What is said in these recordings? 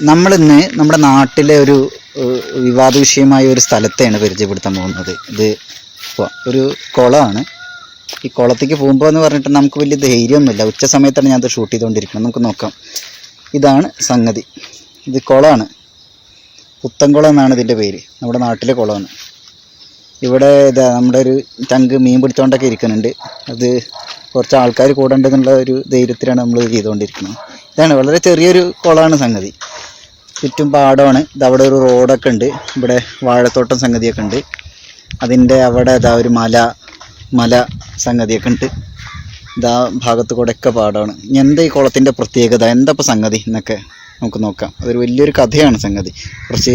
നമ്മളിന്ന് നമ്മുടെ നാട്ടിലെ ഒരു വിവാദ വിഷയമായ ഒരു സ്ഥലത്തെയാണ് പരിചയപ്പെടുത്താൻ പോകുന്നത്. ഇത് ഒരു കുളമാണ്. ഈ കുളത്തേക്ക് പോകുമ്പോൾ എന്ന് പറഞ്ഞിട്ട് നമുക്ക് വലിയ ധൈര്യമൊന്നുമില്ല. ഉച്ച സമയത്താണ് ഞാനത് ഷൂട്ട് ചെയ്തുകൊണ്ടിരിക്കുന്നത്. നമുക്ക് നോക്കാം. ഇതാണ് സംഗതി. ഇത് കുളമാണ്. പുത്തൻകുളം എന്നാണ് ഇതിന്റെ പേര്. നമ്മുടെ നാട്ടിലെ കുളമാണ്. ഇവിടെ ഇതാ നമ്മുടെ ഒരു ചങ്ക് മീൻ പിടിച്ചോണ്ടൊക്കെ ഇരിക്കുന്നുണ്ട്. അത് കുറച്ച് ആൾക്കാർ കൂടെ ഉണ്ടെന്നുള്ള ഒരു ധൈര്യത്തിലാണ് നമ്മൾ ചെയ്തുകൊണ്ടിരിക്കുന്നത്. ഇതാണ് വളരെ ചെറിയൊരു കുളമാണ് സംഗതി. ചുറ്റും പാടമാണ്. ഇത് അവിടെ ഒരു റോഡൊക്കെ ഉണ്ട്. ഇവിടെ വാഴത്തോട്ടം സംഗതിയൊക്കെ ഉണ്ട്. അതിന്റെ അവിടെ ഇതാ ഒരു മല മല സംഗതിയൊക്കെ ഉണ്ട്. ഇതാ ഭാഗത്ത് കൂടെ ഒക്കെ പാടമാണ് എന്താ ഈ കുളത്തിന്റെ പ്രത്യേകത? എന്താ സംഗതി എന്നൊക്കെ നമുക്ക് നോക്കാം. അതൊരു വലിയൊരു കഥയാണ് സംഗതി. കുറച്ച്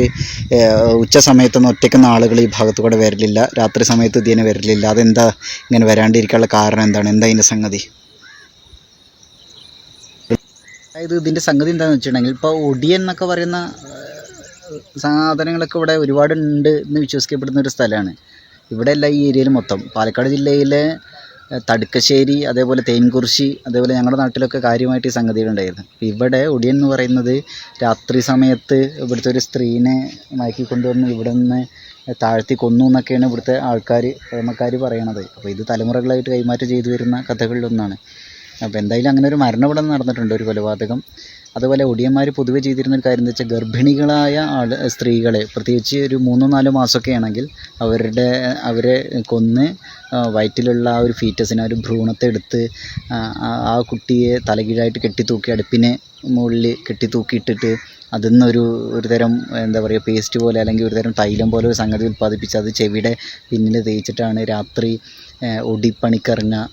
ഉച്ച സമയത്തൊന്നും ഒറ്റയ്ക്കുന്ന ആളുകൾ ഈ ഭാഗത്ത് കൂടെ വരലില്ല. രാത്രി സമയത്ത് ഇതിനെ വരലില്ല. അതെന്താ ഇങ്ങനെ വരാണ്ടിരിക്കാനുള്ള കാരണം എന്താണ്? എന്താ ഇതിന്റെ സംഗതി? അതായത് ഇതിന്റെ സംഗതി എന്താണെന്ന് വെച്ചിട്ടുണ്ടെങ്കിൽ ഇപ്പോൾ ഒടിയൻ എന്നൊക്കെ പറയുന്ന സാധനങ്ങളൊക്കെ ഇവിടെ ഒരുപാട് ഉണ്ട് എന്ന് വിശ്വസിക്കപ്പെടുന്ന ഒരു സ്ഥലമാണ്. ഇവിടെ അല്ല ഈ ഏരിയയിൽ മൊത്തം. പാലക്കാട് ജില്ലയിലെ തടുക്കശ്ശേരി അതേപോലെ തേൻകുറിശി അതേപോലെ ഞങ്ങളുടെ നാട്ടിലൊക്കെ കാര്യമായിട്ട് ഈ സംഗതികളുണ്ടായിരുന്നു അപ്പോൾ ഇവിടെ ഒടിയൻ എന്ന് പറയുന്നത് രാത്രി സമയത്ത് ഇവിടുത്തെ ഒരു സ്ത്രീനെ മയക്കി കൊണ്ടുവന്ന് ഇവിടെ നിന്ന് താഴ്ത്തി കൊന്നു എന്നൊക്കെയാണ് ഇവിടുത്തെ ആൾക്കാർ പഴമക്കാർ പറയണത്. അപ്പോൾ ഇത് തലമുറകളായിട്ട് കൈമാറ്റം ചെയ്തു വരുന്ന കഥകളിലൊന്നാണ്. അപ്പോൾ എന്തായാലും അങ്ങനെ ഒരു മരണം നടന്നിട്ടുണ്ട് ഒരു കൊലപാതകം. അതുപോലെ ഒടിയന്മാർ പൊതുവെ ചെയ്തിരുന്ന ഒരു കാര്യം എന്താ വെച്ചാൽ ഗർഭിണികളായ ആൾ സ്ത്രീകളെ പ്രത്യേകിച്ച് ഒരു മൂന്നോ നാലോ മാസമൊക്കെ ആണെങ്കിൽ അവരുടെ അവരെ കൊന്ന് വയറ്റിലുള്ള ആ ഒരു ഫീറ്റസിനെ ഒരു ഭ്രൂണത്തെ എടുത്ത് ആ കുട്ടിയെ തലകീഴായിട്ട് കെട്ടിത്തൂക്കി അടുപ്പിനെ മുകളിൽ കെട്ടിത്തൂക്കിയിട്ടിട്ട് അതിൽ നിന്നൊരു ഒരു തരം എന്താ പറയുക പേസ്റ്റ് പോലെ അല്ലെങ്കിൽ ഒരു തരം തൈലം പോലെ ഒരു സംഗതി ഉൽപ്പാദിപ്പിച്ച് അത് ചെവിയുടെ പിന്നിൽ തേച്ചിട്ടാണ് രാത്രി ഏഹ്,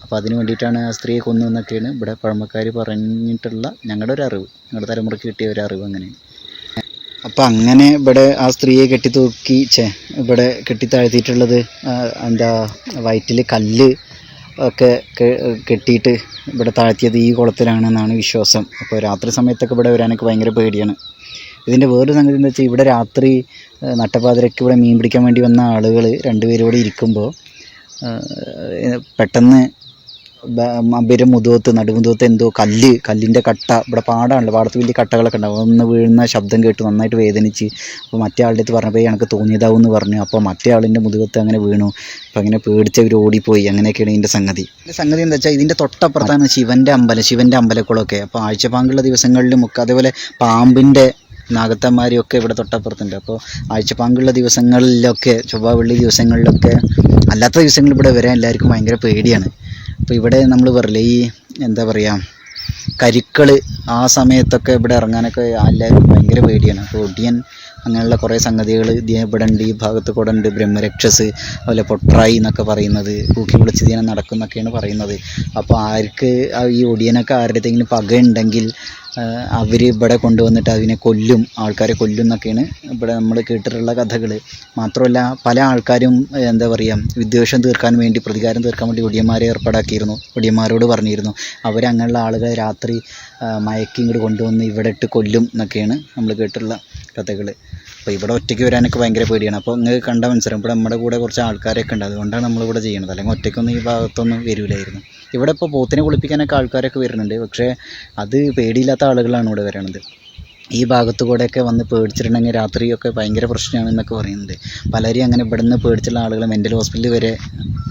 അപ്പം അതിന് വേണ്ടിയിട്ടാണ് ആ സ്ത്രീയെ കൊന്നു എന്നൊക്കെയാണ് ഇവിടെ പഴമക്കാർ പറഞ്ഞിട്ടുള്ള ഞങ്ങളുടെ ഒരു അറിവ്. ഞങ്ങളുടെ തലമുറയ്ക്ക് കിട്ടിയ ഒരു അറിവ് അങ്ങനെയാണ്. അപ്പോൾ അങ്ങനെ ഇവിടെ ആ സ്ത്രീയെ കെട്ടിത്തൂക്കി ചേ ഇവിടെ കെട്ടിത്താഴ്ത്തിയിട്ടുള്ളത് എന്താ വയറ്റിൽ കല്ല് ഒക്കെ കെട്ടിയിട്ട് ഇവിടെ താഴ്ത്തിയത് ഈ കുളത്തിലാണെന്നാണ് വിശ്വാസം. അപ്പോൾ രാത്രി സമയത്തൊക്കെ ഇവിടെ വരാനൊക്കെ ഭയങ്കര പേടിയാണ്. ഇതിന്റെ വേറൊരു സംഗതി എന്താ വെച്ചാൽ ഇവിടെ രാത്രി ഏഹ്, നട്ടപ്പാതിരക്ക് ഇവിടെ മീൻ പിടിക്കാൻ വേണ്ടി വന്ന ആളുകൾ രണ്ടുപേരും ഇവിടെ ഇരിക്കുമ്പോൾ പെട്ടെന്ന് അവരുടെ മുതുകത്ത് നടുമുതുകത്ത് എന്തോ കല്ല് കല്ലിന്റെ കട്ട ഇവിടെ പാടാണല്ലോ പാടത്ത് വലിയ കട്ടകളൊക്കെ ഉണ്ടാവും. ഒന്ന് വീഴുന്ന ശബ്ദം കേട്ട് നന്നായിട്ട് വേദനിച്ച് അപ്പോൾ മറ്റേ ആളുടെ അടുത്ത് പറഞ്ഞപ്പോൾ എനിക്ക് തോന്നിയതാവും എന്ന് പറഞ്ഞു. അപ്പോൾ മറ്റേ ആളിന്റെ മുതുകത്ത് അങ്ങനെ വീണു. അപ്പോൾ അങ്ങനെ പേടിച്ച് അവർ ഓടിപ്പോയി. അങ്ങനെയൊക്കെയാണ് ഇതിന്റെ സംഗതി. ഇതിന്റെ സംഗതി എന്താ വെച്ചാൽ ഇതിന്റെ തൊട്ടപ്പുറത്താണ് ശിവന്റെ അമ്പലം ശിവന്റെ അമ്പലക്കുളമൊക്കെ. അപ്പോൾ ആഴ്ചപ്പാങ്കുള്ള ദിവസങ്ങളിലും ഒക്കെ അതേപോലെ പാമ്പിന്റെ നാഗത്തന്മാരെയൊക്കെ ഇവിടെ തൊട്ടപ്പുറത്തുണ്ട്. അപ്പോൾ ആഴ്ചപ്പാങ്കുള്ള ദിവസങ്ങളിലൊക്കെ ചൊവ്വ വെള്ളി ദിവസങ്ങളിലൊക്കെ അല്ലാത്ത ദിവസങ്ങളിൽ ഇവിടെ വരാൻ എല്ലാവർക്കും ഭയങ്കര പേടിയാണ്. അപ്പോൾ ഇവിടെ നമ്മൾ പറയില്ലേ ഈ എന്താ പറയുക കരിക്കൾ ആ സമയത്തൊക്കെ ഇവിടെ ഇറങ്ങാനൊക്കെ എല്ലാവർക്കും ഭയങ്കര പേടിയാണ്. അപ്പോൾ ഒടിയൻ അങ്ങനെയുള്ള കുറേ സംഗതികൾ ഇവിടെ ഉണ്ട് ഈ ഭാഗത്ത് കൂടെ ഉണ്ട് ബ്രഹ്മരക്ഷസ് അതുപോലെ പൊട്രായി എന്നൊക്കെ പറയുന്നത് കൂക്കി വിളിച്ച് ഇതിനെ നടക്കുന്നൊക്കെയാണ് പറയുന്നത്. അപ്പോൾ ആർക്ക് ഈ ഒടിയനൊക്കെ ആരുടെ എന്തെങ്കിലും പകയുണ്ടെങ്കിൽ അവർ ഇവിടെ കൊണ്ടുവന്നിട്ട് അതിനെ കൊല്ലും ആൾക്കാരെ കൊല്ലും എന്നൊക്കെയാണ് ഇവിടെ നമ്മൾ കേട്ടിട്ടുള്ള കഥകൾ മാത്രമല്ല പല ആൾക്കാരും എന്താ പറയുക വിദ്വേഷം തീർക്കാൻ വേണ്ടി പ്രതികാരം തീർക്കാൻ വേണ്ടി ഒടിയന്മാരെ ഏർപ്പാടാക്കിയിരുന്നു ഒടിയന്മാരോട് പറഞ്ഞിരുന്നു. അവരങ്ങനെയുള്ള ആളുകളെ രാത്രി മയക്കിങ്ങോട്ട് കൊണ്ടുവന്ന് ഇവിടെ ഇട്ട് കൊല്ലും എന്നൊക്കെയാണ് നമ്മൾ കേട്ടിട്ടുള്ള കഥകൾ അപ്പോൾ ഇവിടെ ഒറ്റയ്ക്ക് വരാനൊക്കെ ഭയങ്കര പേടിയാണ്. അപ്പോൾ നിങ്ങൾക്ക് കണ്ട മനസ്സിലാവും ഇവിടെ നമ്മുടെ കൂടെ കുറച്ച് ആൾക്കാരൊക്കെ ഉണ്ട്. അതുകൊണ്ടാണ് നമ്മളിവിടെ ചെയ്യുന്നത് അല്ലെങ്കിൽ ഒറ്റയ്ക്കൊന്നും ഈ ഭാഗത്തൊന്നും വരില്ലായിരുന്നു. ഇവിടെ ഇപ്പോൾ പോത്തിനെ കുളിപ്പിക്കാനൊക്കെ ആൾക്കാരൊക്കെ വരുന്നുണ്ട്. പക്ഷേ അത് പേടിയില്ലാത്ത ആളുകളാണ് ഇവിടെ വരണത്. ഈ ഭാഗത്തു കൂടെയൊക്കെ വന്ന് പേടിച്ചിട്ടുണ്ടെങ്കിൽ രാത്രിയൊക്കെ ഭയങ്കര പ്രശ്നമാണ് എന്നൊക്കെ പറയുന്നുണ്ട്. പലരും അങ്ങനെ ഇവിടെ നിന്ന് പേടിച്ചുള്ള ആളുകൾ മെന്റൽ ഹോസ്പിറ്റലിൽ വരെ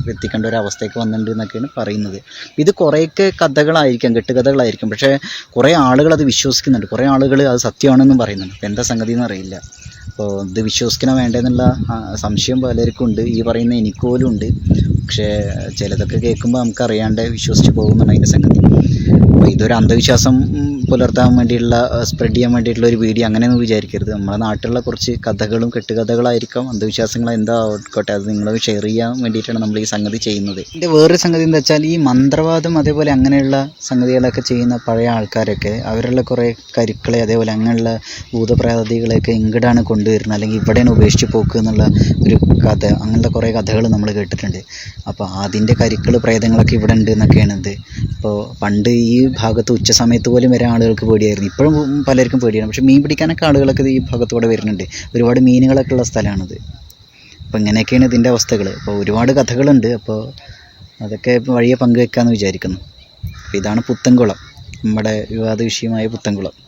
എത്തിക്കേണ്ട ഒരു അവസ്ഥയൊക്കെ വന്നിട്ടുണ്ട് എന്നൊക്കെയാണ് പറയുന്നത്. ഇത് കുറേയൊക്കെ കഥകളായിരിക്കാം കെട്ടുകഥകളായിരിക്കും. പക്ഷേ കുറേ ആളുകൾ അത് വിശ്വസിക്കുന്നുണ്ട്. കുറേ ആളുകൾ അത് സത്യമാണെന്നും പറയുന്നുണ്ട്. അപ്പോൾ എന്താ സംഗതി എന്ന് അറിയില്ല. അപ്പോൾ ഇത് വിശ്വസിക്കണോ വേണ്ടെന്നുള്ള സംശയം പലർക്കും ഉണ്ട്. ഈ പറയുന്ന എനിക്ക് പോലും ഉണ്ട്. പക്ഷേ ചിലതൊക്കെ കേൾക്കുമ്പോൾ നമുക്കറിയാണ്ട് വിശ്വസിച്ച് പോകുന്നുണ്ട് അതിന്റെ സംഗതി. അപ്പോൾ ഇതൊരു അന്ധവിശ്വാസം പുലർത്താൻ വേണ്ടിയുള്ള സ്പ്രെഡ് ചെയ്യാൻ വേണ്ടിയിട്ടുള്ള ഒരു വീഡിയോ അങ്ങനെയൊന്നും വിചാരിക്കരുത്. നമ്മുടെ നാട്ടിലുള്ള കുറച്ച് കഥകളും കെട്ടുകഥകളായിരിക്കാം. അന്ധവിശ്വാസങ്ങൾ എന്താ ആയിക്കോട്ടെ അത് നിങ്ങൾ ഷെയർ ചെയ്യാൻ വേണ്ടിയിട്ടാണ് നമ്മൾ ഈ സംഗതി ചെയ്യുന്നത്. ഇതിന്റെ വേറൊരു സംഗതി എന്താ വെച്ചാൽ ഈ മന്ത്രവാദം അതേപോലെ അങ്ങനെയുള്ള സംഗതികളൊക്കെ ചെയ്യുന്ന പഴയ ആൾക്കാരൊക്കെ അവരുള്ള കുറേ കരുക്കളെ അതേപോലെ അങ്ങനെയുള്ള ഭൂതപ്രാതികളെയൊക്കെ ഇങ്ങോട്ടാണ് കൊണ്ടുവരുന്നത് അല്ലെങ്കിൽ ഇവിടെയാണ് ഉപേക്ഷിച്ച് പോക്ക് എന്നുള്ള ഒരു കഥ അങ്ങനത്തെ കുറേ കഥകൾ നമ്മൾ കേട്ടിട്ടുണ്ട്. അപ്പോൾ അതിന്റെ കരുക്കൾ പ്രേതങ്ങളൊക്കെ ഇവിടെ ഉണ്ട് എന്നൊക്കെയാണ് ഇത്. അപ്പോൾ പണ്ട് ഈ ഭാഗത്ത് ഉച്ച സമയത്ത് പോലും വരെ ആളുകൾക്ക് പേടിയായിരുന്നു. ഇപ്പോഴും പലർക്കും പേടിയാണ്. പക്ഷേ മീൻ പിടിക്കാനൊക്കെ ആളുകളൊക്കെ ഈ ഭാഗത്തൂടെ വരുന്നുണ്ട്. ഒരുപാട് മീനുകളൊക്കെ ഉള്ള സ്ഥലമാണിത് അപ്പോൾ ഇങ്ങനെയൊക്കെയാണ് ഇതിന്റെ അവസ്ഥകൾ അപ്പോൾ ഒരുപാട് കഥകളുണ്ട്. അപ്പോൾ അതൊക്കെ വഴിയെ പങ്കുവെക്കാമെന്ന് വിചാരിക്കുന്നു. അപ്പോൾ ഇതാണ് പുത്തൻകുളം. നമ്മുടെ വിവാദ വിഷയമായ പുത്തൻകുളം.